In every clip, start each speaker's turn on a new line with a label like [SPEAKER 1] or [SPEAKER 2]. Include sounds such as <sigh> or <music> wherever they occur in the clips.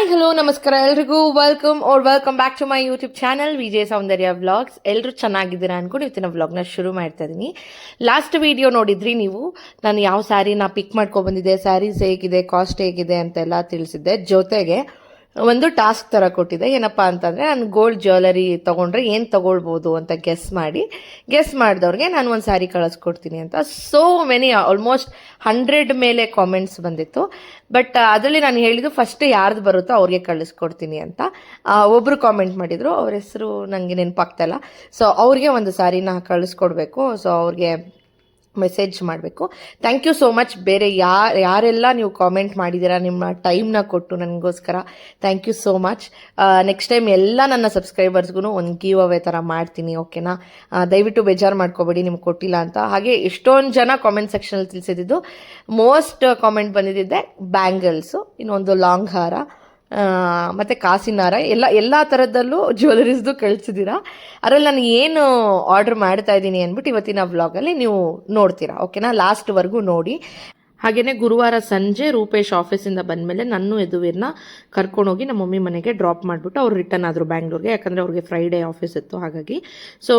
[SPEAKER 1] Hi hello ನಮಸ್ಕಾರ ಎಲ್ರಿಗೂ. Welcome or welcome back to my YouTube channel Vijaya Soundarya vlogs ಎಲ್ಲರೂ ಚೆನ್ನಾಗಿದ್ದೀರಾ ಅನ್ಕೊಂಡು ಇವತ್ತಿನ ವ್ಲಾಗ್ನ ಶುರು ಮಾಡ್ತಾ ಇದ್ದೀನಿ ಲಾಸ್ಟ್ ವಿಡಿಯೋ ನೋಡಿದ್ರಿ ನೀವು? ನಾನು ಯಾವ ಸ್ಯಾರಿನ ಪಿಕ್ ಮಾಡ್ಕೊ ಬಂದಿದ್ದೆ ಸ್ಯಾರೀಸ್ ಹೇಗಿದೆ ಕಾಸ್ಟ್ ಹೇಗಿದೆ ಅಂತೆಲ್ಲ ತಿಳಿಸಿದ್ದೆ. ಜೊತೆಗೆ ಒಂದು ಟಾಸ್ಕ್ ಥರ ಕೊಟ್ಟಿದೆ. ಏನಪ್ಪ ಅಂತಂದರೆ ನಾನು ಗೋಲ್ಡ್ ಜ್ಯುವೆಲರಿ ತೊಗೊಂಡ್ರೆ ಏನು ತೊಗೊಳ್ಬೋದು ಅಂತ ಗೆಸ್ ಮಾಡಿ, ಗೆಸ್ ಮಾಡಿದವ್ರಿಗೆ ನಾನು ಒಂದು ಸ್ಯಾರಿ ಕಳಿಸ್ಕೊಡ್ತೀನಿ ಅಂತ. ಸೋ ಮೆನಿ ಆಲ್ಮೋಸ್ಟ್ ಹಂಡ್ರೆಡ್ ಮೇಲೆ ಕಾಮೆಂಟ್ಸ್ ಬಂದಿತ್ತು. ಬಟ್ ಅದರಲ್ಲಿ ನಾನು ಹೇಳಿದ್ದು ಫಸ್ಟ್ ಯಾರ್ದು ಬರುತ್ತೋ ಅವ್ರಿಗೆ ಕಳಿಸ್ಕೊಡ್ತೀನಿ ಅಂತ. ಒಬ್ಬರು ಕಾಮೆಂಟ್ ಮಾಡಿದರು. ಅವ್ರ ಹೆಸರು ನನಗೆ ನೆನಪಾಗ್ತಾ ಇಲ್ಲ. ಸೊ ಅವ್ರಿಗೆ ಒಂದು ಸ್ಯಾರಿನ ಕಳಿಸ್ಕೊಡ್ಬೇಕು. ಸೊ ಅವ್ರಿಗೆ ಮೆಸೇಜ್ ಮಾಡಬೇಕು. ಥ್ಯಾಂಕ್ ಯು ಸೋ ಮಚ್ ಬೇರೆ ಯಾರು, ಯಾರೆಲ್ಲ ನೀವು ಕಾಮೆಂಟ್ ಮಾಡಿದ್ದೀರಾ, ನಿಮ್ಮ ಟೈಮ್ನ ಕೊಟ್ಟು ನನಗೋಸ್ಕರ thank you so much next time ಎಲ್ಲ ನನ್ನ ಸಬ್ಸ್ಕ್ರೈಬರ್ಸ್ಗೂ ಒಂದು ಗೀವ್ ಅವೇ ಥರ ಮಾಡ್ತೀನಿ ಓಕೆನಾ ದಯವಿಟ್ಟು ಬೇಜಾರು ಮಾಡ್ಕೋಬೇಡಿ, ನಿಮ್ಗೆ ಕೊಟ್ಟಿಲ್ಲ ಅಂತ. ಹಾಗೆ ಎಷ್ಟೊಂದು ಜನ ಕಾಮೆಂಟ್ ಸೆಕ್ಷನಲ್ಲಿ ತಿಳಿಸಿದ್ದು ಮೋಸ್ಟ್ ಕಾಮೆಂಟ್ ಬಂದಿದ್ದೆ ಬ್ಯಾಂಗಲ್ಸು ಇನ್ನೊಂದು ಲಾಂಗ್ ಹಾರ. ಮತ್ತೆ ಕಾಸಿನಾರ, ಎಲ್ಲ ಎಲ್ಲ ಥರದಲ್ಲೂ ಜ್ಯುವೆಲರೀಸ್ದು ಕಳಿಸಿದ್ದೀರಾ ಅದರಲ್ಲಿ ನಾನು ಏನು ಆರ್ಡರ್ ಮಾಡ್ತಾ ಇದ್ದೀನಿ ಅಂದ್ಬಿಟ್ಟು ಇವತ್ತಿನ ವ್ಲಾಗಲ್ಲಿ ನೀವು ನೋಡ್ತೀರಾ ಓಕೆನಾ ಲಾಸ್ಟ್ವರೆಗೂ ನೋಡಿ. ಹಾಗೆಯೇ ಗುರುವಾರ ಸಂಜೆ ರೂಪೇಶ್ ಆಫೀಸಿಂದ ಬಂದಮೇಲೆ ನನ್ನ ಯದುವೀರ್ನ ಕರ್ಕೊಂಡೋಗಿ ನಮ್ಮ ಮಮ್ಮಿ ಮನೆಗೆ ಡ್ರಾಪ್ ಮಾಡಿಬಿಟ್ಟು ಅವ್ರು ರಿಟರ್ನ್ ಆದರು ಬ್ಯಾಂಗ್ಳೂರ್ಗೆ, ಯಾಕಂದರೆ ಅವ್ರಿಗೆ ಫ್ರೈಡೇ ಆಫೀಸ್ ಇತ್ತು, ಹಾಗಾಗಿ. ಸೊ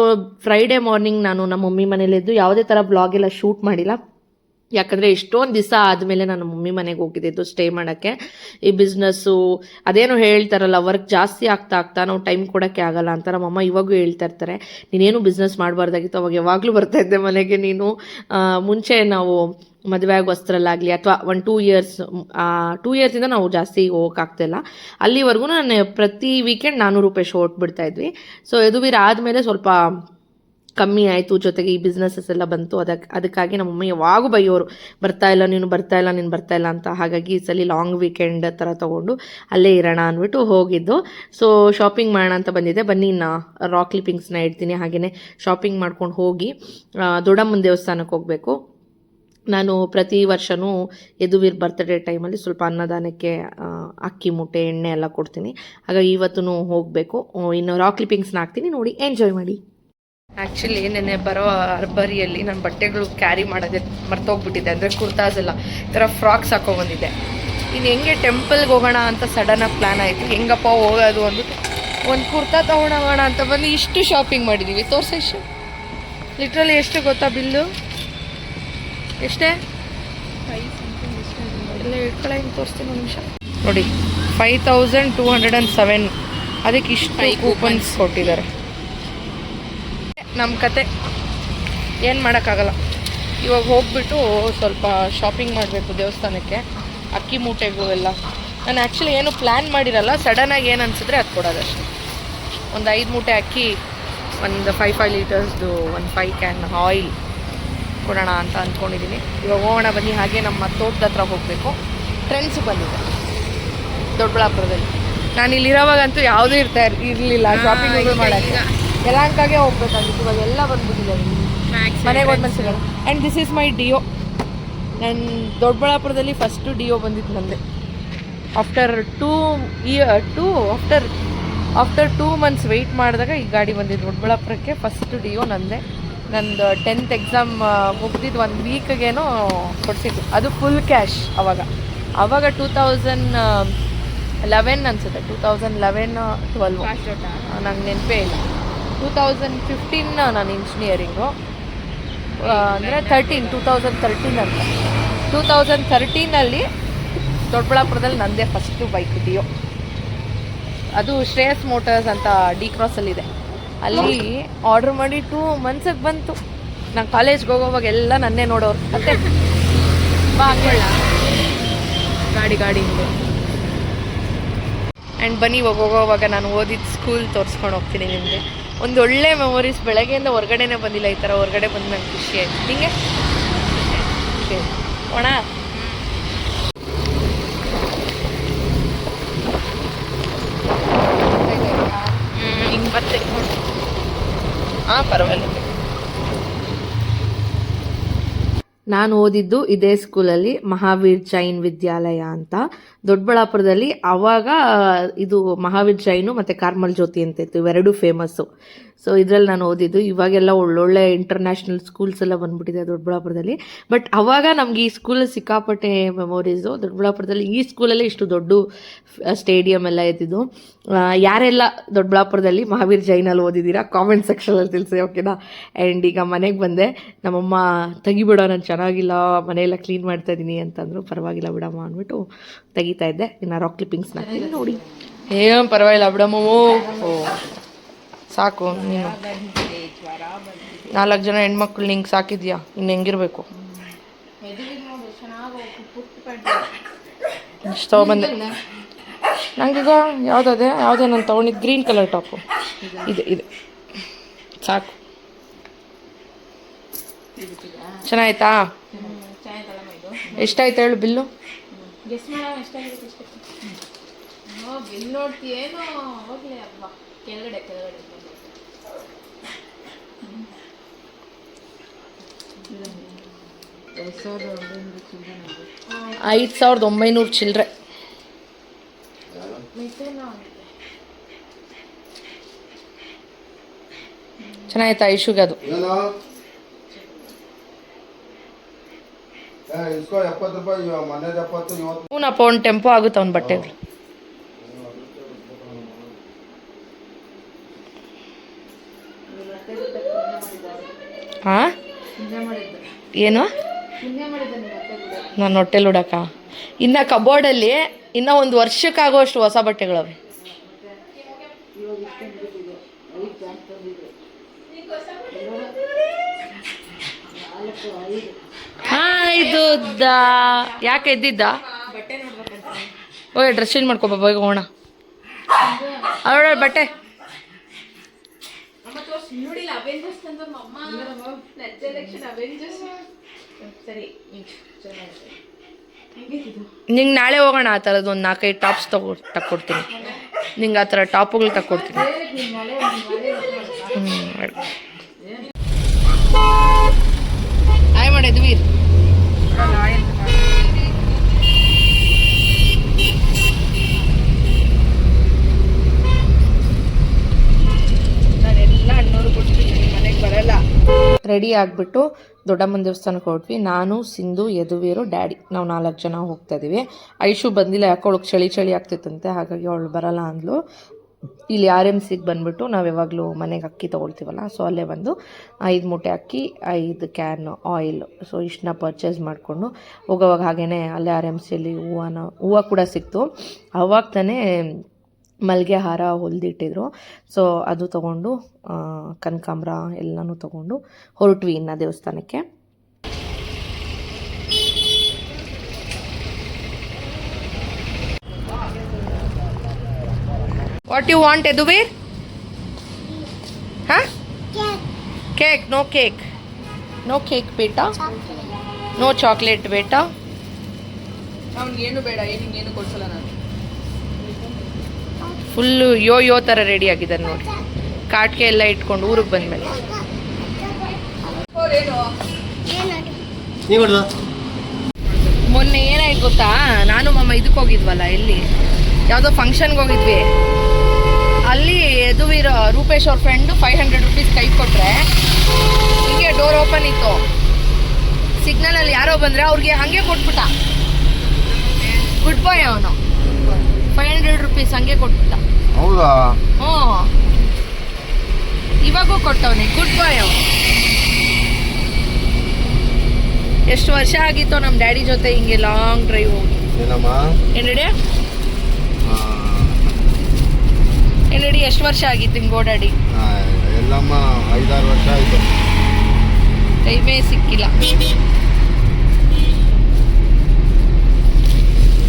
[SPEAKER 1] ಫ್ರೈಡೇ ಮಾರ್ನಿಂಗ್ ನಾನು ನಮ್ಮ ಮಮ್ಮಿ ಮನೇಲಿದ್ದು ಯಾವುದೇ ಥರ ಬ್ಲಾಗ್ ಎಲ್ಲ ಶೂಟ್ ಮಾಡಿಲ್ಲ. ಯಾಕಂದರೆ ಎಷ್ಟೊಂದು ದಿವಸ ಆದಮೇಲೆ ನಾನು ಮಮ್ಮಿ ಮನೆಗೆ ಹೋಗಿದ್ದಿದ್ದು ಸ್ಟೇ ಮಾಡೋಕ್ಕೆ. ಈ ಬಿಸ್ನೆಸ್ಸು ಅದೇನೋ ಹೇಳ್ತಾರಲ್ಲ ವರ್ಕ್ ಜಾಸ್ತಿ ಆಗ್ತಾ ಆಗ್ತಾ ನಾವು ಟೈಮ್ ಕೊಡೋಕ್ಕೆ ಆಗಲ್ಲ ಅಂತ ನಮ್ಮಮ್ಮ ಇವಾಗೂ ಹೇಳ್ತಾ ಇರ್ತಾರೆ. ನೀನೇನು ಬಿಸ್ನೆಸ್ ಮಾಡಬಾರ್ದಾಗಿತ್ತು, ಅವಾಗ ಯಾವಾಗಲೂ ಬರ್ತಾ ಇದ್ದೆ ಮನೆಗೆ. ನೀನು ಮುಂಚೆ ನಾವು ಮದುವೆ ಆಗೋ ವಸ್ತ್ರಲ್ಲಾಗಲಿ ಅಥವಾ ಒಂದು ಟೂ ಇಯರ್ಸ್ ಟೂ ಇಯರ್ಸಿಂದ ನಾವು ಜಾಸ್ತಿ ಹೋಗೋಕ್ಕಾಗ್ತಿಲ್ಲ ಅಲ್ಲಿವರೆಗೂ ನಾನು ಪ್ರತಿ ವೀಕೆಂಡ್ ನಾನ್ನೂರು ರೂಪಾಯಿ ಶೋ ಇದ್ವಿ. ಸೊ ಯದುವೀರ್ ಆದಮೇಲೆ ಸ್ವಲ್ಪ ಕಮ್ಮಿ ಆಯಿತು, ಜೊತೆಗೆ ಈ ಬಿಸ್ನೆಸಸ್ ಎಲ್ಲ ಬಂತು. ಅದಕ್ಕೆ ಅದಕ್ಕಾಗಿ ನಮ್ಮ ಮಮ್ಮಿ ಯಾವಾಗೂ ಬೈಯೋರು, ಬರ್ತಾ ಇಲ್ಲ, ನೀನು ಬರ್ತಾ ಇಲ್ಲ, ನೀನು ಬರ್ತಾ ಇಲ್ಲ ಅಂತ. ಹಾಗಾಗಿ ಈ ಸಲ ಲಾಂಗ್ ವೀಕೆಂಡ್ ಥರ ತೊಗೊಂಡು ಅಲ್ಲೇ ಇರೋಣ ಅಂದ್ಬಿಟ್ಟು ಹೋಗಿದ್ದು. ಸೊ ಶಾಪಿಂಗ್ ಮಾಡೋಣ ಅಂತ ಬಂದಿದ್ದೆ. ಬನ್ನಿ ನಾ ರಾಕ್ ಕ್ಲಿಪ್ಪಿಂಗ್ಸ್ನ ಇಡ್ತೀನಿ. ಹಾಗೆಯೇ ಶಾಪಿಂಗ್ ಮಾಡ್ಕೊಂಡು ಹೋಗಿ ದೊಡ್ಡಮ್ಮನ ದೇವಸ್ಥಾನಕ್ಕೆ ಹೋಗಬೇಕು. ನಾನು ಪ್ರತಿ ವರ್ಷವೂ ಯದುವೀರ್ ಬರ್ತ್ಡೇ ಟೈಮಲ್ಲಿ ಸ್ವಲ್ಪ ಅನ್ನದಾನಕ್ಕೆ ಅಕ್ಕಿ, ಮೂಟೆ, ಎಣ್ಣೆ ಎಲ್ಲ ಕೊಡ್ತೀನಿ. ಹಾಗಾಗಿ ಇವತ್ತು ಹೋಗಬೇಕು. ಇನ್ನು ರಾಕ್ ಕ್ಲಿಪ್ಪಿಂಗ್ಸ್ನ ಹಾಕ್ತೀನಿ. ನೋಡಿ ಎಂಜಾಯ್ ಮಾಡಿ. ಆ್ಯಕ್ಚುಲಿ ನೆನ್ನೆ ಬರೋ ಅರ್ಬರಿಯಲ್ಲಿ ನಾನು ಬಟ್ಟೆಗಳು ಕ್ಯಾರಿ ಮಾಡೋದೆ ಮರ್ತೋಗ್ಬಿಟ್ಟಿದೆ. ಅಂದರೆ ಕುರ್ತಾಸ್ ಎಲ್ಲ. ಈ ಥರ ಫ್ರಾಕ್ಸ್ ಹಾಕೊಂಬಂದಿದ್ದೆ ಇನ್ನು ಹೆಂಗೆ ಟೆಂಪಲ್ಗೆ ಹೋಗೋಣ ಅಂತ ಸಡನ್ನಾಗಿ ಪ್ಲ್ಯಾನ್ ಆಯಿತು. ಹೆಂಗಪ್ಪ ಹೋಗೋದು ಅಂದ್ಬಿಟ್ಟು ಒಂದು ಕುರ್ತಾ ತೊಗೊಳೋಣ ಅಂತ ಬಂದು ಇಷ್ಟು ಶಾಪಿಂಗ್ ಮಾಡಿದ್ದೀವಿ ತೋರಿಸಿ ಲಿಟ್ರಲಿ ಎಷ್ಟು ಗೊತ್ತಾ ಬಿಲ್ಲು? ಎಷ್ಟೇ? ಎಲ್ಲ ಇಟ್ಕೊಳ್ಳೋ ಹಿಂಗೆ ತೋರಿಸ್ತೀನಿ ಒಂದು ನಿಮಿಷ. ನೋಡಿ five thousand two hundred and seven ಅದಕ್ಕೆ ಇಷ್ಟು ಕೂಪನ್ಸ್ ಕೊಟ್ಟಿದ್ದಾರೆ. ನಮ್ಮ ಕತೆ. ಏನು ಮಾಡೋಕ್ಕಾಗಲ್ಲ. ಇವಾಗ ಹೋಗ್ಬಿಟ್ಟು ಸ್ವಲ್ಪ ಶಾಪಿಂಗ್ ಮಾಡಬೇಕು ದೇವಸ್ಥಾನಕ್ಕೆ. ಅಕ್ಕಿ ಮೂಟೆಗೂ ಎಲ್ಲ. ನಾನು ಆ್ಯಕ್ಚುಲಿ ಏನು ಪ್ಲ್ಯಾನ್ ಮಾಡಿರಲ್ಲ ಸಡನ್ನಾಗಿ ಏನು ಅನಿಸಿದ್ರೆ ಅದು ಕೊಡೋದಷ್ಟೇ ಒಂದು ಐದು ಮೂಟೆ ಅಕ್ಕಿ ಒಂದು ಫೈವ್ ಫೈವ್ ಲೀಟರ್ಸ್ದು ಒಂದು ಫೈವ್ ಕ್ಯಾನ್ ಆಯಿಲ್ ಕೊಡೋಣ ಅಂತ ಅಂದ್ಕೊಂಡಿದ್ದೀನಿ ಇವಾಗ ಹೋಗೋಣ ಬನ್ನಿ. ಹಾಗೆ ನಮ್ಮ ತೋಟದ ಹತ್ರ ಹೋಗಬೇಕು. ಫ್ರೆಂಡ್ಸ್ ಬಂದಿದೆ. ದೊಡ್ಡಬಳ್ಳಾಪುರದಲ್ಲಿ ನಾನು ಇಲ್ಲಿರೋವಾಗಂತೂ ಯಾವುದೂ ಇರ್ತಾ ಇರಲಿಲ್ಲ. ಶಾಪಿಂಗ್ ಮಾಡೋಕ್ಕೆ. ಯಲಹಂಕಾಗೆ ಹೋಗ್ಬೇಕಾಗಿತ್ತು ಅದೆಲ್ಲ ಎಲ್ಲ ಬಂದ್ಬಿಟ್ಟಿದೆ ಮನೆಗೆ ಹೋದ್ಮೇಲೆ ಸಿಗೋಣ and this is my Dio ನನ್ನ ದೊಡ್ಡಬಳ್ಳಾಪುರದಲ್ಲಿ ಫಸ್ಟು ಡಿಯೋ ಬಂದಿತ್ತು ನಂದೆ. After two year two after after two months wait ಮಾಡಿದಾಗ ಈ ಗಾಡಿ ಬಂದಿದ್ದು ದೊಡ್ಡಬಳ್ಳಾಪುರಕ್ಕೆ ಫಸ್ಟ್ ಡಿಯೋ ನಂದೆ. ನಂದು ಟೆಂತ್ ಎಕ್ಸಾಮ್ ಮುಗ್ದಿದ್ದು ಒಂದು ವೀಕ್ಗೇನೋ ಕೊಡಿಸಿದ್ದು. ಅದು ಫುಲ್ ಕ್ಯಾಶ್ ಅವಾಗ. ಅವಾಗ ಟೂ ತೌಸಂಡ್ ಲೆವೆನ್ ಅನ್ಸುತ್ತೆ. ಟೂ ತೌಸಂಡ್ ಲೆವೆನ್ ಟ್ವೆಲ್ವ್ ನಂಗೆ ನೆನಪೇ ಇಲ್ಲ. ಟೂ ತೌಸಂಡ್ ಫಿಫ್ಟೀನ್ ನಾನು ಇಂಜಿನಿಯರಿಂಗು ಅಂದರೆ ತರ್ಟೀನ್ ಟೂ ತೌಸಂಡ್ ತರ್ಟೀನ್ ಅಂತ ಟೂ ತೌಸಂಡ್ ತರ್ಟೀನಲ್ಲಿ ದೊಡ್ಡಬಳ್ಳಾಪುರದಲ್ಲಿ ನಂದೇ ಫಸ್ಟು ಬೈಕ್ ಡಿಯೋ ಅದು ಶ್ರೇಯಸ್ ಮೋಟರ್ಸ್ ಅಂತ ಡಿ ಕ್ರಾಸಲ್ಲಿದೆ ಅಲ್ಲಿ ಆರ್ಡ್ರ್ ಮಾಡಿ ಟೂ ಮಂತ್ಸಿಗೆ ಬಂತು ನಾನು ಕಾಲೇಜ್ಗೆ ಹೋಗೋವಾಗ ಎಲ್ಲ ನನ್ನೇ ನೋಡೋರು ಮತ್ತೆ ಬಾ ಹಂಗೊಳ್ಳ ಗಾಡಿ ಗಾಡಿ ಆ್ಯಂಡ್ ಬನ್ನಿ ಹೋಗೋವಾಗ ನಾನು ಓದಿದ ಸ್ಕೂಲ್ ತೋರಿಸ್ಕೊಂಡು ಹೋಗ್ತೀನಿ ನಿಮಗೆ ಒಂದು ಒಳ್ಳೆ ಮೆಮೊರೀಸ್ ಬೆಳಗ್ಗೆಯಿಂದ ಹೊರಗಡೆನೇ ಬಂದಿಲ್ಲ ಈ ಥರ ಹೊರಗಡೆ ಬಂದು ನಂಗೆ ಖುಷಿ ಆಯ್ತು. ಆಯ್ತು ಒಣ ಹಿಂಗೆ ಮತ್ತೆ ಹಾಂ, ಪರವಾಗಿಲ್ಲ. ನಾನು ಓದಿದ್ದು ಇದೇ ಸ್ಕೂಲಲ್ಲಿ ಮಹಾವೀರ್ ಜೈನ್ ವಿದ್ಯಾಲಯ ಅಂತ. ದೊಡ್ಡಬಳ್ಳಾಪುರದಲ್ಲಿ ಅವಾಗ, ಇದು ಮಹಾವೀರ್ ಜೈನು ಮತ್ತು ಕಾರ್ಮಲ್ ಜ್ಯೋತಿ ಅಂತ ಇತ್ತು. ಇವೆರಡೂ ಫೇಮಸ್ಸು ಸೊ ಇದರಲ್ಲಿ ನಾನು ಓದಿದ್ದು. ಇವಾಗೆಲ್ಲ ಒಳ್ಳೊಳ್ಳೆ ಇಂಟರ್ನ್ಯಾಷನಲ್ ಸ್ಕೂಲ್ಸ್ ಎಲ್ಲ ಬಂದ್ಬಿಟ್ಟಿದೆ ದೊಡ್ಡಬಳ್ಳಾಪುರದಲ್ಲಿ. ಬಟ್ ಅವಾಗ ನಮಗೆ ಈ ಸ್ಕೂಲ್ ಸಿಕ್ಕಾಪಟ್ಟೆ ಮೆಮೊರೀಸು ದೊಡ್ಡಬಳ್ಳಾಪುರದಲ್ಲಿ ಈ ಸ್ಕೂಲಲ್ಲೇ ಇಷ್ಟು ದೊಡ್ಡ ಸ್ಟೇಡಿಯಂ ಎಲ್ಲ ಇದ್ದಿದ್ದು. ಯಾರೆಲ್ಲ ದೊಡ್ಡಬಳ್ಳಾಪುರದಲ್ಲಿ ಮಹಾವೀರ್ ಜೈನಲ್ಲಿ ಓದಿದ್ದೀರಾ ಕಾಮೆಂಟ್ ಸೆಕ್ಷನಲ್ಲಿ ತಿಳಿಸಿ ಓಕೆನಾ ಆ್ಯಂಡ್ ಈಗ ಮನೆಗೆ ಬಂದೆ. ನಮ್ಮಮ್ಮ, ತೆಗಿಬಿಡೋ ನಾನು ಚೆನ್ನಾಗಿಲ್ಲ, ಮನೆಯೆಲ್ಲ ಕ್ಲೀನ್ ಮಾಡ್ತಾ ಇದ್ದೀನಿ ಅಂತಂದ್ರು, ಪರವಾಗಿಲ್ಲ ಬಿಡಮ್ಮ ಅಂದ್ಬಿಟ್ಟು ತೆಗಿತಾ ಇದ್ದೆ. ಇನ್ನು ರಾಕ್ ಕ್ಲಿಪ್ಪಿಂಗ್ಸ್ನ ನೋಡಿ. ಏನು ಪರವಾಗಿಲ್ಲ ಬಿಡಮ್ಮ. ಸಾಕು, ನೀನು. ನಾಲ್ಕು ಜನ ಹೆಣ್ಮಕ್ಳು ನಿಂಗೆ ಸಾಕಿದ್ಯಾ? ಇನ್ನು ಹೆಂಗಿರ್ಬೇಕು? ಇಷ್ಟು ತೊಗೊಬಂದೆ ನಂಗೀಗ ಯಾವುದದೆ? ಯಾವುದೇ ನಾನು ತೊಗೊಂಡಿದ್ದು ಗ್ರೀನ್ ಕಲರ್ ಟಾಪು. ಇದೆ ಇದೆ. ಸಾಕು. ಚೆನ್ನಾಯ್ತಾ? ಎಷ್ಟಾಯ್ತು ಹೇಳು ಬಿಲ್ಲು?
[SPEAKER 2] ಬಿಲ್ ನೋಡ್ತೀಯೇನೋ ಹೋಗ್ಲಿ ಅಪ್ಪ. ಕೆಳಗಡೆ ಕೆಳಗಡೆ.
[SPEAKER 1] ಐದು ಸಾವಿರದ ಒಂಬೈನೂರು ಚಿಲ್ಲರೆ ಚೆನ್ನಾಗಿತ್ತು ಐಶುಗೆ ಅದು
[SPEAKER 3] ಏನೋ ಏ ಇಸ್ಕೋ ಎಪ್ಪತ್ತು ರೂಪಾಯಿ ಇವ ಮನೇದು ಎಪ್ಪತ್ತು ಇವತ್ತು.
[SPEAKER 1] ಹ್ಞೂನಪ್ಪ ಒಂದು ಟೆಂಪೋ ಆಗುತ್ತೆ ಅವ್ನ ಬಟ್ಟೆಗಳು ಹಾಂ? ಏನು? ನಾನು ಹೊಟ್ಟೆಲ್ ಹುಡಕ ಇನ್ನು ಕಬೋರ್ಡಲ್ಲಿ ಇನ್ನೂ ಒಂದು ವರ್ಷಕ್ಕಾಗುವಷ್ಟು ಹೊಸ ಬಟ್ಟೆಗಳವೆ. ಹಾಂ ಇದು ಯಾಕೆ ಎದ್ದಿದ್ದ? ಓಯ್ ಡ್ರೆಸ್ ಚೇಂಜ್ ಮಾಡ್ಕೊಬ ಬೇಗ ಹೋಗೋಣ. ಅವಳ ಬಟ್ಟೆ. ನಿಂಗೆ ನಾಳೆ ಹೋಗೋಣ ಆ ಥರದ್ದು ಒಂದು ನಾಲ್ಕೈದು ಟಾಪ್ಸ್ ತಗೋ ತಕ್ಕೊಡ್ತೀನಿ. ನಿಂಗೆ ಆ ಥರ ಟಾಪುಗಳು ತಕ್ಕೊಡ್ತೀನಿ. ಹ್ಞೂ ಮನೆಗೆ ಬರಲ್ಲ. ರೆಡಿ ಆಗಿಬಿಟ್ಟು ದೊಡ್ಡಮ್ಮನ ದೇವಸ್ಥಾನಕ್ಕೆ ಹೊರಟ್ವಿ. ನಾನು ಸಿಂಧು ಯದುವೀರು ಡ್ಯಾಡಿ ನಾವು ನಾಲ್ಕು ಜನ ಹೋಗ್ತಾ ಇದೀವಿ. ಐಶು ಬಂದಿಲ್ಲ ಯಾಕೆ ಅವಳಿಗೆ ಚಳಿ ಚಳಿ ಆಗ್ತಿತ್ತಂತೆ ಹಾಗಾಗಿ ಅವಳು ಬರಲ್ಲ ಅಂದ್ಲು. ಇಲ್ಲಿ ಆರ್ ಎಂ ಸಿಗೆ ಬಂದುಬಿಟ್ಟು ನಾವು ಯಾವಾಗಲೂ ಮನೆಗೆ ಅಕ್ಕಿ ತೊಗೊಳ್ತೀವಲ್ಲ ಸೊ ಅಲ್ಲೇ ಬಂದು ಐದು ಮೂಟೆ ಅಕ್ಕಿ, ಐದು ಕ್ಯಾನ್ ಆಯಿಲ್ ಸೊ ಇಷ್ಟನ್ನ ಪರ್ಚೇಸ್ ಮಾಡಿಕೊಂಡು ಹೋಗೋವಾಗ ಹಾಗೇ ಅಲ್ಲೇ ಆರ್ ಎಂ ಸಿಯಲ್ಲಿ ಹೂವನ, ಹೂವು ಕೂಡ ಸಿಕ್ತು. ಅವಾಗ ತಾನೇ ಮಲ್ಲಿಗೆ ಹಾರ ಹೊಲ್ದಿಟ್ಟಿದ್ರು. ಸೊ ಅದು ತೊಗೊಂಡು ಕನಕಾಂಬ್ರ ಎಲ್ಲನೂ ತೊಗೊಂಡು ಹೊರಟ್ವಿ ಇನ್ನು ದೇವಸ್ಥಾನಕ್ಕೆ. ವಾಟ್ ಯು ವಾಂಟ್ ಎದುವೀರ್ ಹಾಂ cake no cake no cake ಬೇಟಾ ನೋ ಚಾಕ್ಲೇಟ್ ಬೇಟಾ
[SPEAKER 2] ಅವನಿಗೇನು ಬೇಡ ಏನು ಕೊಡ್ಸಲ್ಲ ನಾನು.
[SPEAKER 1] ಫುಲ್ಲು ಯೋ ಯೋ ಥರ ರೆಡಿ ಆಗಿದ್ದಾರೆ ನೋಡಿ. ಕಾಟ್ಕೆ ಎಲ್ಲ ಇಟ್ಕೊಂಡು ಊರಿಗೆ ಬಂದ್ಮೇಲೆ. ಮೊನ್ನೆ ಏನಾಯ್ತು ಗೊತ್ತಾ? ನಾನು ಮಮ್ಮ ಇದಕ್ಕೆ ಹೋಗಿದ್ವಲ್ಲ ಎಲ್ಲಿ? ಯಾವುದೋ ಫಂಕ್ಷನ್ಗೆ ಹೋಗಿದ್ವಿ. ಅಲ್ಲಿ ಯದುವೀರ್ ರೂಪೇಶ್ ಅವ್ರ ಫ್ರೆಂಡು ಫೈವ್ ಹಂಡ್ರೆಡ್ ರುಪೀಸ್ ಕೈ ಕೊಟ್ಟರೆ ಹಿಂಗೆ ಡೋರ್ ಓಪನ್ ಇತ್ತು. ಸಿಗ್ನಲಲ್ಲಿ ಯಾರೋ ಬಂದರೆ ಅವ್ರಿಗೆ ಹಾಗೆ ಕೊಟ್ಬಿಟ್ಟ. ಗುಡ್ ಬಾಯ್ ಅವನು. ಫೈವ್ ಹಂಡ್ರೆಡ್ ರುಪೀಸ್ ಹಂಗೆ ಕೊಟ್ಬಿಟ್ಟ.
[SPEAKER 3] ಹೌದಾ?
[SPEAKER 1] ಹ್ಞೂ. ಇವಾಗೂ ಕೊಟ್ಟವನೆ ಗುಡ್ ಬಾಯ್ ಅವನು. ಎಷ್ಟು ವರ್ಷ ಆಗಿತ್ತು ನಮ್ಮ ಡ್ಯಾಡಿ ಜೊತೆ ಹಿಂಗೆ ಲಾಂಗ್ ಡ್ರೈವ್ ಹೋಗಿ.
[SPEAKER 3] ಏನಮ್ಮ?
[SPEAKER 1] ಏನ್ಡಿ ಎಷ್ಟು ವರ್ಷ ಆಗಿತ್ತು ಹಿಂಗೆ ಓಡಾಡಿ
[SPEAKER 3] ಎಲ್ಲಮ್ಮ ಐದಾರು ವರ್ಷ ಆಯ್ತು.
[SPEAKER 1] ಟೈಮೇ ಸಿಕ್ಕಿಲ್ಲ.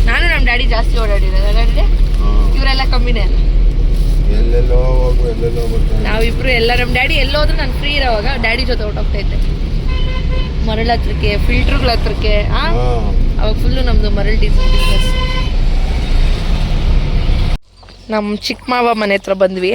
[SPEAKER 1] ನಾನು ನಮ್ಮ ಡ್ಯಾಡಿ ಜಾಸ್ತಿ ಓಡಾಡಿರೋದು ಇವರೆಲ್ಲ ಕಮ್ಮಿನೇ ಅಲ್ಲ.
[SPEAKER 3] ಎಲ್ಲೆಲ್ಲೋ ಹೋಗು ಎಲ್ಲೆಲ್ಲೋ ಬರ್ತಾರೆ
[SPEAKER 1] ನಾವಿಬ್ರು ಎಲ್ಲ ನಮ್ಮ ಡ್ಯಾಡಿ ಎಲ್ಲೋದ್ರೂ ನಾನು ಫ್ರೀ ಇರೋವಾಗ ಡ್ಯಾಡಿ ಜೊತೆ ಹೊರಟೋಗ್ತಾ ಇದ್ದೆ. ಮರಳ ಹತ್ರಕ್ಕೆ ಫಿಲ್ಟ್ರುಗಳ ಹತ್ರಕ್ಕೆ ಅವಾಗ ಫುಲ್ಲು ನಮ್ಮದು ಮರಳು ಡಿಸ್ ಬಿಸ್ನೆಸ್ ನಮ್ಮ ಚಿಕ್ಕ ಮಾವ ಮನೆ ಹತ್ರ ಬಂದ್ವಿ.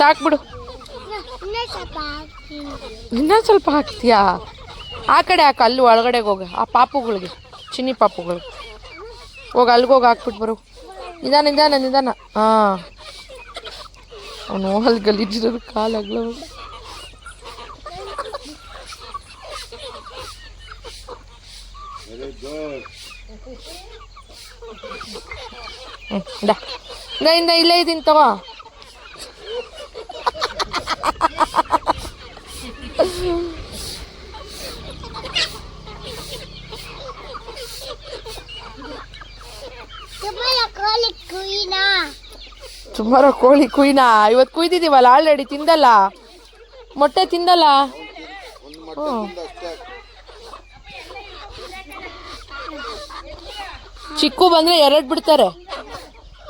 [SPEAKER 1] ಸಾಕ್ಬಿಡು ಇನ್ನೂ ಸ್ವಲ್ಪ ಹಾಕ್ತೀಯಾ? ಆ ಕಡೆ ಹಾಕ, ಅಲ್ಲಿ ಒಳಗಡೆಗೆ ಹೋಗ. ಆ ಪಾಪುಗಳಿಗೆ, ಚಿನ್ನಿ ಪಾಪುಗಳು ಹೋಗಿ ಅಲ್ಲಿಗೋಗಿ ಹಾಕ್ಬಿಟ್ಟು ಬರು. ನಿಧಾನ ನಿಧಾನ ನಿಧಾನ. ಹಾಂ. ಅವನು ಅಲ್ಲಿ ಗಲೀಜಿರೋದು ಕಾಲಾಗ್ಲವ ಇಲ್ಲೇ ಇದ್ದೀನಿ ತಗೋ. ಸುಮಾರು ಕೋಳಿ ಕುಯ್ನಾ? ಇವತ್ತು ಕುಯ್ದಿದ್ದೀವಲ್ಲ ಆಲ್ರೆಡಿ ತಿಂದಲ್ಲ? ಮೊಟ್ಟೆ ತಿಂದಲ್ಲ? ಚಿಕ್ಕು ಬಂದ್ರೆ ಎರಡು ಬಿಡ್ತಾರೆ.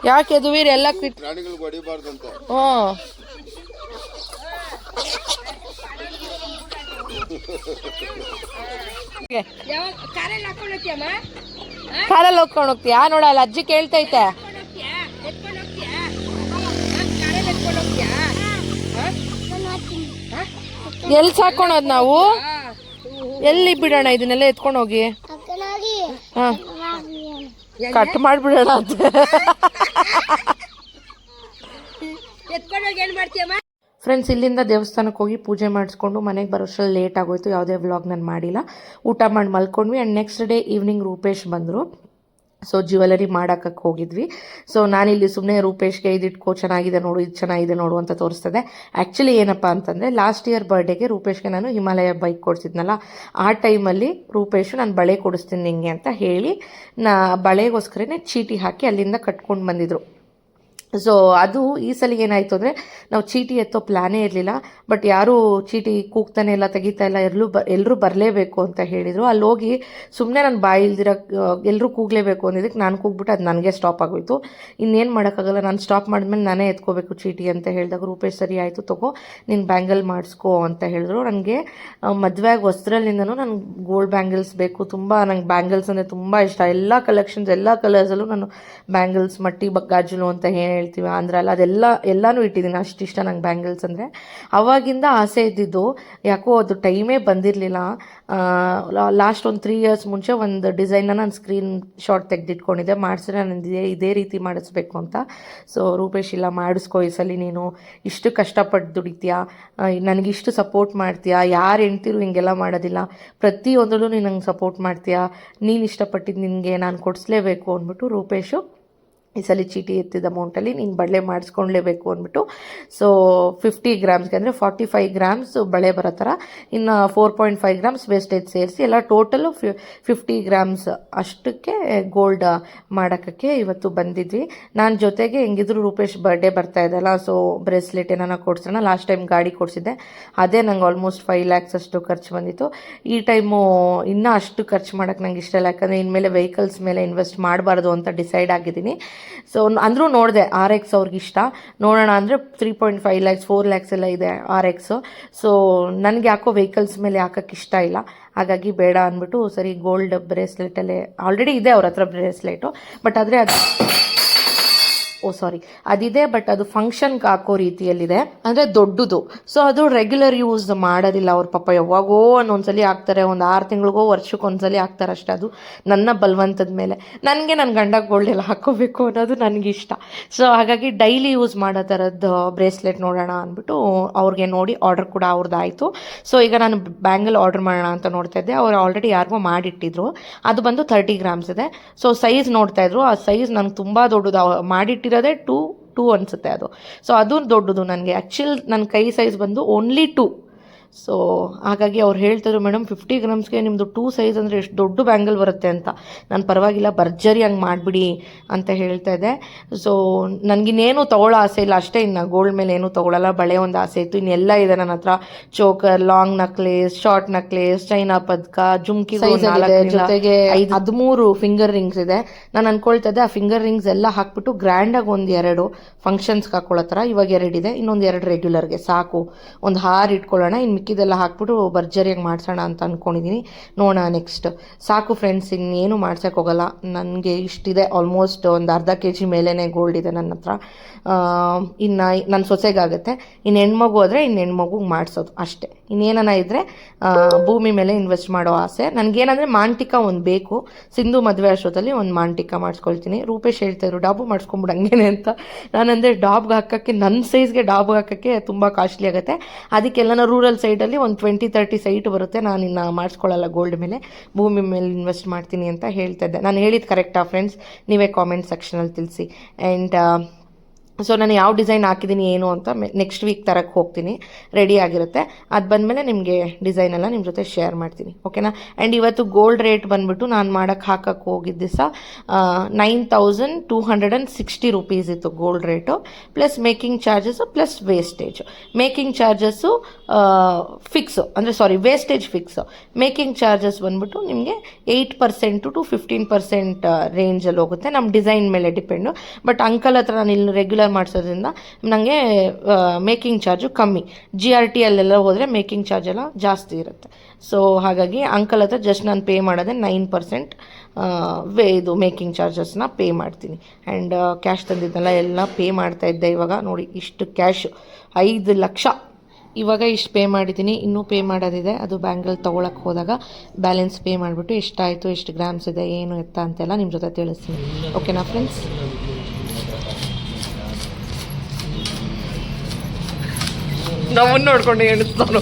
[SPEAKER 1] ಯಾಕೆ ಯದುವೀರ್ ಎಲ್ಲ ಕಿಟ್
[SPEAKER 3] ಹೊಡಿಬಾರ್ದಂತೆ
[SPEAKER 1] ಹ್ಞೂ ಕಾರಲ್ಲಿ ಹೋಗ್ಕೊಂಡು ಹೋಗ್ತೀಯಾ? ನೋಡಲ್ಲ ಅಜ್ಜಿ ಕೇಳ್ತೈತೆ. ಎಲ್ಲಿ ಸಾಕೋಣದ್ ನಾವು? ಎಲ್ಲಿ ಬಿಡೋಣ ಇದನ್ನೆಲ್ಲ ಎತ್ಕೊಂಡು ಹೋಗಿ? ಹಾ. ಕಟ್ ಮಾಡ್ಬಿಡೋಣ ಅಂತ. ಫ್ರೆಂಡ್ಸ್ ಇಲ್ಲಿಂದ ದೇವಸ್ಥಾನಕ್ಕೆ ಹೋಗಿ ಪೂಜೆ ಮಾಡಿಸ್ಕೊಂಡು ಮನೆಗೆ ಬರೋಷ್ಟರಲ್ಲಿ ಲೇಟ್ ಆಗೋಯ್ತು. ಯಾವುದೇ ವ್ಲಾಗ್ ನಾನು ಮಾಡಿಲ್ಲ. ಊಟ ಮಾಡಿ ಮಲ್ಕೊಂಡ್ವಿ. And next day evening Rupesh ಬಂದರು. ಸೊ ಜ್ಯುವೆಲರಿ ಮಾಡೋಕ್ಕೆ ಹೋಗಿದ್ವಿ. ಸೊ ನಾನಿಲ್ಲಿ ಸುಮ್ಮನೆ ರೂಪೇಶ್ಗೆ ಇದಿಟ್ಕೋ, ಚೆನ್ನಾಗಿದೆ ನೋಡು, ಇದು ಚೆನ್ನಾಗಿದೆ ನೋಡು ಅಂತ ತೋರಿಸ್ತದೆ. ಆ್ಯಕ್ಚುಲಿ ಏನಪ್ಪ ಅಂತಂದರೆ ಲಾಸ್ಟ್ ಇಯರ್ ಬರ್ಡೇಗೆ ರೂಪೇಶ್ಗೆ ನಾನು ಹಿಮಾಲಯ ಬೈಕ್ ಕೊಡಿಸಿದ್ನಲ್ಲ, ಆ ಟೈಮಲ್ಲಿ ರೂಪೇಶು ನಾನು ಬಳೆ ಕೊಡಿಸ್ತೀನಿ ನಿಂಗೆ ಅಂತ ಹೇಳಿ ನಾ ಬಳೆಗೋಸ್ಕರನೇ ಚೀಟಿ ಹಾಕಿ ಅಲ್ಲಿಂದ ಕಟ್ಕೊಂಡು ಬಂದಿದ್ರು. ಸೊ ಅದು ಈ ಸಲ ಏನಾಯಿತು ಅಂದರೆ, ನಾವು ಚೀಟಿ ಎತ್ತೋ ಪ್ಲ್ಯಾನೇ ಇರಲಿಲ್ಲ ಬಟ್ ಯಾರೂ ಚೀಟಿ ಕೂಗ್ತಾನೆ ಇಲ್ಲ, ತೆಗಿತಾ ಇಲ್ಲ ಎಲ್ಲರೂ ಬ ಎಲ್ಲರೂ ಬರಲೇಬೇಕು ಅಂತ ಹೇಳಿದರು. ಅಲ್ಲಿ ಹೋಗಿ ಸುಮ್ಮನೆ ನಾನು ಬಾಯಿ ಇಲ್ದಿರ ಎಲ್ಲರೂ ಕೂಗಲೇಬೇಕು ಅಂದಿದ್ದಕ್ಕೆ ನಾನು ಕೂಗ್ಬಿಟ್ಟು ಅದು ನನಗೆ ಸ್ಟಾಪ್ ಆಗೋಯ್ತು. ಇನ್ನೇನು ಮಾಡೋಕ್ಕಾಗಲ್ಲ, ನಾನು ಸ್ಟಾಪ್ ಮಾಡಿದ್ಮೇಲೆ ನಾನೇ ಎತ್ಕೋಬೇಕು ಚೀಟಿ ಅಂತ ಹೇಳಿದಾಗ ರೂಪೇಶ್, ಸರಿ ಆಯಿತು, ತಗೋ, ನೀನು ಬ್ಯಾಂಗಲ್ ಮಾಡಿಸ್ಕೋ ಅಂತ ಹೇಳಿದ್ರು. ನನಗೆ ಮದುವೆ ಆಗಿ ವಸ್ತ್ರಲಿಂದನೂ ನನಗೆ ಗೋಲ್ಡ್ ಬ್ಯಾಂಗಲ್ಸ್ ಬೇಕು. ತುಂಬ ನಂಗೆ ಬ್ಯಾಂಗಲ್ಸ್ ಅಂದರೆ ತುಂಬ ಇಷ್ಟ. ಎಲ್ಲ ಕಲೆಕ್ಷನ್ಸ್ ಎಲ್ಲ ಕಲರ್ಸಲ್ಲೂ ನಾನು ಬ್ಯಾಂಗಲ್ಸ್ ಮಟ್ಟಿ ಬಗ್ಗಾಜುಲು ಅಂತ ಏನು ಹೇಳ್ತೀವಿ ಆಂಧ್ರಲ್ಲ ಅದೆಲ್ಲ ಎಲ್ಲನೂ ಇಟ್ಟಿದ್ದೀನಿ. ಅಷ್ಟಿಷ್ಟ ನಂಗೆ ಬ್ಯಾಂಗಲ್ಸ್ ಅಂದರೆ. ಅವಾಗಿಂದ ಆಸೆ ಇದ್ದಿದ್ದು, ಯಾಕೋ ಅದು ಟೈಮೇ ಬಂದಿರಲಿಲ್ಲ. ಲಾಸ್ಟ್ ಒಂದು ತ್ರೀ ಇಯರ್ಸ್ ಮುಂಚೆ ಒಂದು ಡಿಸೈನ್ನ ನಾನು ಸ್ಕ್ರೀನ್ ಶಾಟ್ ತೆಗೆದಿಟ್ಕೊಂಡಿದ್ದೆ. ಮಾಡಿಸಿದ್ರೆ ನಾನು ಇದೇ ಇದೇ ರೀತಿ ಮಾಡಿಸ್ಬೇಕು ಅಂತ. ಸೊ ರೂಪೇಶ್ ಇಲ್ಲ, ಮಾಡಿಸ್ಕೋ ಈ ಸಲ ನೀನು. ಇಷ್ಟು ಕಷ್ಟಪಟ್ಟು ದುಡಿತೀಯಾ ನನಗಿಷ್ಟು ಸಪೋರ್ಟ್ ಮಾಡ್ತೀಯಾ? ಯಾರು ಹೆಣ್ತಿರು ಹಿಂಗೆಲ್ಲ ಮಾಡೋದಿಲ್ಲ. ಪ್ರತಿಯೊಂದರಲ್ಲೂ ನೀನು ನಂಗೆ ಸಪೋರ್ಟ್ ಮಾಡ್ತೀಯಾ? ನೀನು ಇಷ್ಟಪಟ್ಟಿದ್ದು ನಿನಗೆ ನಾನು ಕೊಡಿಸ್ಲೇಬೇಕು ಅಂದ್ಬಿಟ್ಟು ರೂಪೇಶು ಈ ಸಲ ಚೀಟಿ ಎತ್ತಿದ ಅಮೌಂಟಲ್ಲಿ ನೀನು ಬಳೆ ಮಾಡಿಸ್ಕೊಳ್ಲೇಬೇಕು ಅಂದ್ಬಿಟ್ಟು. ಸೊ ಫಿಫ್ಟಿ ಗ್ರಾಮ್ಸ್ಗೆ ಅಂದರೆ ಫಾರ್ಟಿ ಫೈವ್ ಗ್ರಾಮ್ಸ್ ಬಳೆ ಬರೋ ಥರ ಇನ್ನು four point five grams wastage ಸೇರಿಸಿ ಎಲ್ಲ ಟೋಟಲು ಫಿಫ್ಟಿ ಗ್ರಾಮ್ಸ್ ಅಷ್ಟಕ್ಕೆ ಗೋಲ್ಡ್ ಮಾಡೋಕ್ಕೆ ಇವತ್ತು ಬಂದಿದ್ವಿ. ನಾನು ಜೊತೆಗೆ ಹೆಂಗಿದ್ರು ರೂಪೇಶ್ ಬರ್ಡೇ ಬರ್ತಾ ಇದೆಯಲ್ಲ ಸೊ ಬ್ರೇಸ್ಲೆಟ್ ಏನಾನ ಕೊಡ್ಸೋಣ. ಲಾಸ್ಟ್ ಟೈಮ್ ಗಾಡಿ ಕೊಡಿಸಿದ್ದೆ. ಅದೇ ನಂಗೆ ಆಲ್ಮೋಸ್ಟ್ ಫೈವ್ ಲ್ಯಾಕ್ಸ್ ಅಷ್ಟು ಖರ್ಚು ಬಂದಿತ್ತು. ಈ ಟೈಮು ಇನ್ನೂ ಅಷ್ಟು ಖರ್ಚು ಮಾಡೋಕ್ಕೆ ನಂಗೆ ಇಷ್ಟ ಇಲ್ಲ. ಯಾಕಂದರೆ ಇನ್ಮೇಲೆ ವೆಹಿಕಲ್ಸ್ ಮೇಲೆ ಇನ್ವೆಸ್ಟ್ ಮಾಡಬಾರ್ದು ಅಂತ ಡಿಸೈಡ್ ಆಗಿದ್ದೀನಿ. ಸೊ ಅಂದರೂ ನೋಡಿದೆ ಆರ್ ಎಕ್ಸ್ ಅವ್ರಿಗೆ ಇಷ್ಟ. ನೋಡೋಣ ಅಂದರೆ three point five lakhs four lakhs ಎಲ್ಲ ಇದೆ ಆರ್ ಎಕ್ಸು ಸೊ ನನಗೆ ಯಾಕೋ ವೆಹಿಕಲ್ಸ್ ಮೇಲೆ ಹಾಕೋಕ್ಕೆ ಇಷ್ಟ ಇಲ್ಲ. ಹಾಗಾಗಿ ಬೇಡ ಅಂದ್ಬಿಟ್ಟು ಸರಿ ಗೋಲ್ಡ್ ಬ್ರೇಸ್ಲೆಟಲ್ಲೇ ಆಲ್ರೆಡಿ ಇದೆ ಅವ್ರ ಹತ್ರ ಬ್ರೇಸ್ಲೆಟು ಬಟ್ ಆದರೆ ಅದು ಓ, ಸಾರಿ. ಅದಿದೆ ಬಟ್ ಅದು ಫಂಕ್ಷನ್ಗೆ ಹಾಕೋ ರೀತಿಯಲ್ಲಿದೆ. ಅಂದರೆ ದೊಡ್ಡದು. ಸೊ ಅದು ರೆಗ್ಯುಲರ್ ಯೂಸ್ ಮಾಡೋದಿಲ್ಲ ಅವ್ರ ಪಾಪ. ಯಾವಾಗೋ ಒಂದೊಂದ್ಸಲಿ ಹಾಕ್ತಾರೆ. ಒಂದು ಆರು ತಿಂಗಳಿಗೋ ವರ್ಷಕ್ಕೆ ಒಂದ್ಸಲಿ ಹಾಕ್ತಾರೆ ಅಷ್ಟೇ ಅದು. ನನ್ನ ಬಲವಂತದ ಮೇಲೆ. ನನಗೆ ನನ್ನ ಗಂಡ ಗೋಲ್ಡ್ ಹಾಕೋಬೇಕು ಅನ್ನೋದು ನನಗಿಷ್ಟ. ಸೊ ಹಾಗಾಗಿ ಡೈಲಿ ಯೂಸ್ ಮಾಡೋ ಥರದ್ದು ಬ್ರೇಸ್ಲೆಟ್ ನೋಡೋಣ ಅಂದ್ಬಿಟ್ಟು ಅವ್ರಿಗೆ ನೋಡಿ ಆರ್ಡರ್ ಕೂಡ ಅವ್ರದ್ದು ಆಯಿತು ಸೊ ಈಗ ನಾನು ಬ್ಯಾಂಗಲ್ ಆರ್ಡರ್ ಮಾಡೋಣ ಅಂತ ನೋಡ್ತಾ ಇದ್ದೆ. ಅವ್ರು ಆಲ್ರೆಡಿ ಯಾರಿಗೋ ಮಾಡಿಟ್ಟಿದ್ರು. ಅದು ಬಂದು ತರ್ಟಿ ಗ್ರಾಮ್ಸ್ ಇದೆ. ಸೊ ಸೈಜ್ ನೋಡ್ತಾ ಇದ್ರು. ಆ ಸೈಜ್ ನನಗೆ ತುಂಬ ದೊಡ್ಡದು. ಅವ್- ಮಾಡಿಟ್ಟಿರೋದೇ ಟೂ ಟೂ ಅನಿಸುತ್ತೆ ಅದು. ಸೊ ಅದು ದೊಡ್ಡದು ನನಗೆ. ಆ್ಯಕ್ಚುಲ್ ನನ್ನ ಕೈ ಸೈಜ್ ಬಂದು ಓನ್ಲಿ ಟೂ ಸೊ ಹಾಗಾಗಿ ಅವ್ರು ಹೇಳ್ತಿದ್ರು ಮೇಡಮ್ ಫಿಫ್ಟಿ ಗ್ರಾಮ್ಸ್ಗೆ ನಿಮ್ಮದು ಟೂ ಸೈಜ್ ಅಂದರೆ ಎಷ್ಟು ದೊಡ್ಡ ಬ್ಯಾಂಗಲ್ ಬರುತ್ತೆ ಅಂತ. ನಾನು ಪರವಾಗಿಲ್ಲ ಭರ್ಜರಿ ಹಂಗೆ ಮಾಡಿಬಿಡಿ ಅಂತ ಹೇಳ್ತಾ ಇದ್ದೆ. ಸೊ ನನಗಿನ್ನೇನು ತೊಗೊಳ್ಳೋ ಆಸೆ ಇಲ್ಲ. ಅಷ್ಟೇ ಇನ್ನು ಗೋಲ್ಡ್ ಮೇಲೆ ಏನೂ ತೊಗೊಳಲ್ಲ. ಬಳೆ ಒಂದು ಆಸೆ ಇತ್ತು. ಇನ್ನೆಲ್ಲ ಇದೆ ನನ್ನ ಹತ್ರ. Choker long necklace short necklace China ಪದಕ ಜುಮ್ಕಿ ಜೊತೆಗೆ ಹದಿಮೂರು ಫಿಂಗರ್ ರಿಂಗ್ಸ್ ಇದೆ. ನಾನು ಅನ್ಕೊಳ್ತಾ ಇದ್ದೆ ಆ ಫಿಂಗರ್ ರಿಂಗ್ಸ್ ಎಲ್ಲ ಹಾಕ್ಬಿಟ್ಟು ಗ್ರ್ಯಾಂಡಾಗಿ ಒಂದು ಎರಡು ಫಂಕ್ಷನ್ಸ್ಗೆ ಹಾಕೊಳ್ಳೋ ಥರ ಇವಾಗ ಎರಡಿದೆ ಇನ್ನೊಂದು ಎರಡು ರೆಗ್ಯುಲರ್ಗೆ ಸಾಕು. ಒಂದು ಹಾರ ಇಟ್ಕೊಳ್ಳೋಣ. ಇನ್ನು ಮಿಕ್ಕಿದೆಲ್ಲ ಹಾಕ್ಬಿಟ್ಟು ಭರ್ಜರಿಯಾಗಿ ಮಾಡ್ಸೋಣ ಅಂತ ಅಂದ್ಕೊಂಡಿದ್ದೀನಿ ನೋಡೋಣ ನೆಕ್ಸ್ಟ್ ಸಾಕು ಫ್ರೆಂಡ್ಸ್ ಇನ್ನೇನು ಹೋಗಲ್ಲ. ನನಗೆ ಇಷ್ಟಿದೆ ಆಲ್ಮೋಸ್ಟ್ ಒಂದು ಅರ್ಧ ಕೆ ಜಿ ಮೇಲೇ ಗೋಲ್ಡ್ ಇದೆ ನನ್ನ ಹತ್ರ. ಇನ್ನು ನನ್ನ ಸೊಸೆಗಾಗುತ್ತೆ. ಇನ್ನು ಹೆಣ್ಮಗು ಆದರೆ ಇನ್ನು ಹೆಣ್ಮಗುಗೆ ಮಾಡಿಸೋದು ಅಷ್ಟೇ. ಇನ್ನೇನ ಇದ್ದರೆ ಭೂಮಿ ಮೇಲೆ ಇನ್ವೆಸ್ಟ್ ಮಾಡೋ ಆಸೆ. ನನಗೇನಂದರೆ ಮಾಂಟಿಕ ಒಂದು ಬೇಕು. ಸಿಂಧು ಮದುವೆ ಅಷ್ಟೊತ್ತಲ್ಲಿ ಒಂದು ಮಾಂಟಿಕ ಮಾಡಿಸ್ಕೊಳ್ತೀನಿ. ರೂಪೇಶ್ ಹೇಳ್ತಾಯಿದ್ರು ಡಾಬು ಮಾಡಿಸ್ಕೊಂಬಿಡು ಹಂಗೇನೆ ಅಂತ. ನಾನಂದರೆ ಡಾಬ್ಗೆ ಹಾಕೋಕ್ಕೆ ನನ್ನ ಸೈಜ್ಗೆ ಡಾಬ್ಗೆ ಹಾಕೋಕ್ಕೆ ತುಂಬ ಕಾಸ್ಟ್ಲಿ ಆಗುತ್ತೆ. ಅದಕ್ಕೆಲ್ಲ ರೂರಲ್ ಸೈಡಲ್ಲಿ ಒಂದು ಟ್ವೆಂಟಿ ತರ್ಟಿ ಸೈಟ್ ಬರುತ್ತೆ. ನಾನು ಇನ್ನು ಮಾಡಿಸ್ಕೊಳ್ಳಲ್ಲ ಗೋಲ್ಡ್ ಮೇಲೆ. ಭೂಮಿ ಮೇಲೆ ಇನ್ವೆಸ್ಟ್ ಮಾಡ್ತೀನಿ ಅಂತ ಹೇಳ್ತಾ ಇದ್ದೆ. ನಾನು ಹೇಳಿದ್ದು ಕರೆಕ್ಟಾ ಫ್ರೆಂಡ್ಸ್ ನೀವೇ ಕಾಮೆಂಟ್ ಸೆಕ್ಷನಲ್ಲಿ ತಿಳಿಸಿ. ಆ್ಯಂಡ್ ಸೊ ನಾನು ಯಾವ ಡಿಸೈನ್ ಹಾಕಿದ್ದೀನಿ ಏನು ಅಂತ ನೆಕ್ಸ್ಟ್ ವೀಕ್ ತರಕ್ಕೆ ಹೋಗ್ತೀನಿ. ರೆಡಿ ಆಗಿರುತ್ತೆ. ಅದು ಬಂದಮೇಲೆ ನಿಮಗೆ ಡಿಸೈನ್ ಎಲ್ಲ ನಿಮ್ಮ ಜೊತೆ ಶೇರ್ ಮಾಡ್ತೀನಿ. ಓಕೆನಾ ಆ್ಯಂಡ್ ಇವತ್ತು ಗೋಲ್ಡ್ ರೇಟ್ ಬಂದುಬಿಟ್ಟು ನಾನು ಮಾಡೋಕ್ಕೆ ಹಾಕಕ್ಕೆ ಹೋಗಿದ್ದ ದಿವಸ nine thousand two hundred and sixty rupees ಇತ್ತು gold rate plus making charges plus wastage making charges fix ಅಂದರೆ sorry wastage fix making charges ಬಂದ್ಬಿಟ್ಟು ನಿಮಗೆ eight percent to fifteen percent ರೇಂಜಲ್ಲಿ ಹೋಗುತ್ತೆ. ನಮ್ಮ ಡಿಸೈನ್ ಮೇಲೆ ಡಿಪೆಂಡು ಬಟ್ ಅಂಕಲ್ ಹತ್ರ ನಾನು ಇಲ್ಲಿ ರೆಗ್ಯುಲರ್ ಮಾಡಿಸೋದ್ರಿಂದ ನನಗೆ ಮೇಕಿಂಗ್ ಚಾರ್ಜು ಕಮ್ಮಿ. ಜಿ ಆರ್ ಟಿ ಅಲ್ಲೆಲ್ಲ ಹೋದರೆ ಮೇಕಿಂಗ್ ಚಾರ್ಜ್ ಎಲ್ಲ ಜಾಸ್ತಿ ಇರುತ್ತೆ. ಸೊ ಹಾಗಾಗಿ ಅಂಕಲ್ ಹತ್ರ ಜಸ್ಟ್ ನಾನು ಪೇ ಮಾಡೋದೇ ನೈನ್ ಪರ್ಸೆಂಟ್ ವೇ ಇದು ಮೇಕಿಂಗ್ ಚಾರ್ಜಸ್ನ ಪೇ ಮಾಡ್ತೀನಿ. ಆ್ಯಂಡ್ ಕ್ಯಾಶ್ ತಂದಿದ್ದೆಲ್ಲ ಎಲ್ಲ ಪೇ ಮಾಡ್ತಾ ಇದ್ದೆ ಇವಾಗ. ನೋಡಿ, ಇಷ್ಟು ಕ್ಯಾಶು ಐದು ಲಕ್ಷ. ಇವಾಗ ಇಷ್ಟು ಪೇ ಮಾಡಿದ್ದೀನಿ. ಇನ್ನೂ ಪೇ ಮಾಡೋದಿದೆ. ಅದು ಬ್ಯಾಂಕಲ್ಲಿ ತೊಗೊಳಕ್ಕೆ ಹೋದಾಗ ಬ್ಯಾಲೆನ್ಸ್ ಪೇ ಮಾಡಿಬಿಟ್ಟು ಎಷ್ಟಾಯಿತು, ಎಷ್ಟು ಗ್ರಾಮ್ಸ್ ಇದೆ, ಏನು ಎತ್ತ ಅಂತೆಲ್ಲ ನಿಮ್ಮ ಜೊತೆ ತಿಳಿಸ್ತೀನಿ. ಓಕೆನಾ ಫ್ರೆಂಡ್ಸ್ ನಮ್ಮನ್ನು ನೋಡ್ಕೊಂಡು ಎಣಿಸ್ತಾನ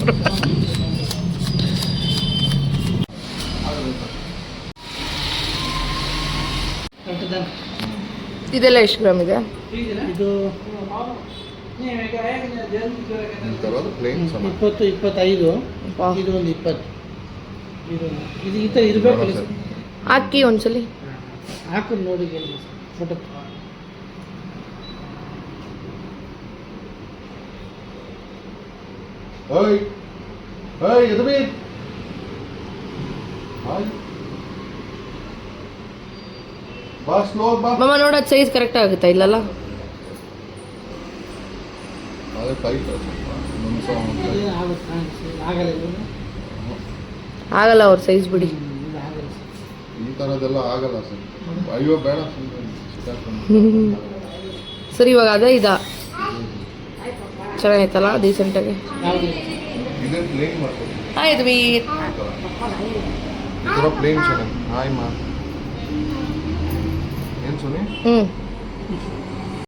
[SPEAKER 1] ಇದೆಲ್ಲ ಎಷ್ಟು ಗ್ರಾಮ್ ಇದೆ?
[SPEAKER 4] ಇದು
[SPEAKER 3] ತರೋದು ಪ್ಲೇನ್ ಸಮ.
[SPEAKER 4] ಇಪ್ಪತ್ತು ಇಪ್ಪತ್ತೈದು. ಇದು ಒಂದು ಇಪ್ಪತ್ತು. ಇದು ಇದು ಈ ಥರ ಇರಬೇಕು.
[SPEAKER 1] ಹಾಕಿ ಒಂದ್ಸಲಿ.
[SPEAKER 4] ಹಾಕೊಂಡು ನೋಡಿ ಫೋಟೋ
[SPEAKER 3] ಓಯ್ ಓಯ್ ಎದು ಬಿ ಹಾಯ್ ಬಾ ಸ್ಲೋ ಬಾ
[SPEAKER 1] ಮಮ್ಮ ನೋಡೋದು ಸೈಜ್ ಕರೆಕ್ಟ್ ಆಗುತ್ತಾ ಇಲ್ಲಲ್ಲ?
[SPEAKER 3] ಅದೇ ಟೈಟ್
[SPEAKER 4] ಆಗಲ್ಲ
[SPEAKER 1] ಅವ್ರ ಸೈಜ್ ಬಿಡಿ.
[SPEAKER 4] ಇದು ಆಗಲ್ಲ ಸರ್.
[SPEAKER 3] ಈ ಥರದ್ದೆಲ್ಲ ಆಗಲ್ಲ ಸರ್. ಅಯ್ಯೋ ಬೇಡ <laughs>
[SPEAKER 1] ಸರಿ ಇವಾಗ ಅದೇ ಇದಾ. ಚೆನ್ನಾಗೈತಲ್ಲ ಡೀಸೆಂಟಾಗಿ
[SPEAKER 4] ಇಲ್ಲ.
[SPEAKER 3] ಇದೇ ಪ್ಲೇನ್ ಚೆನ್ನಾಗಿ. ಹಾಯ್ ಮಾ. ಏನು ಸೋನಿ?
[SPEAKER 1] ಹ್ಞೂ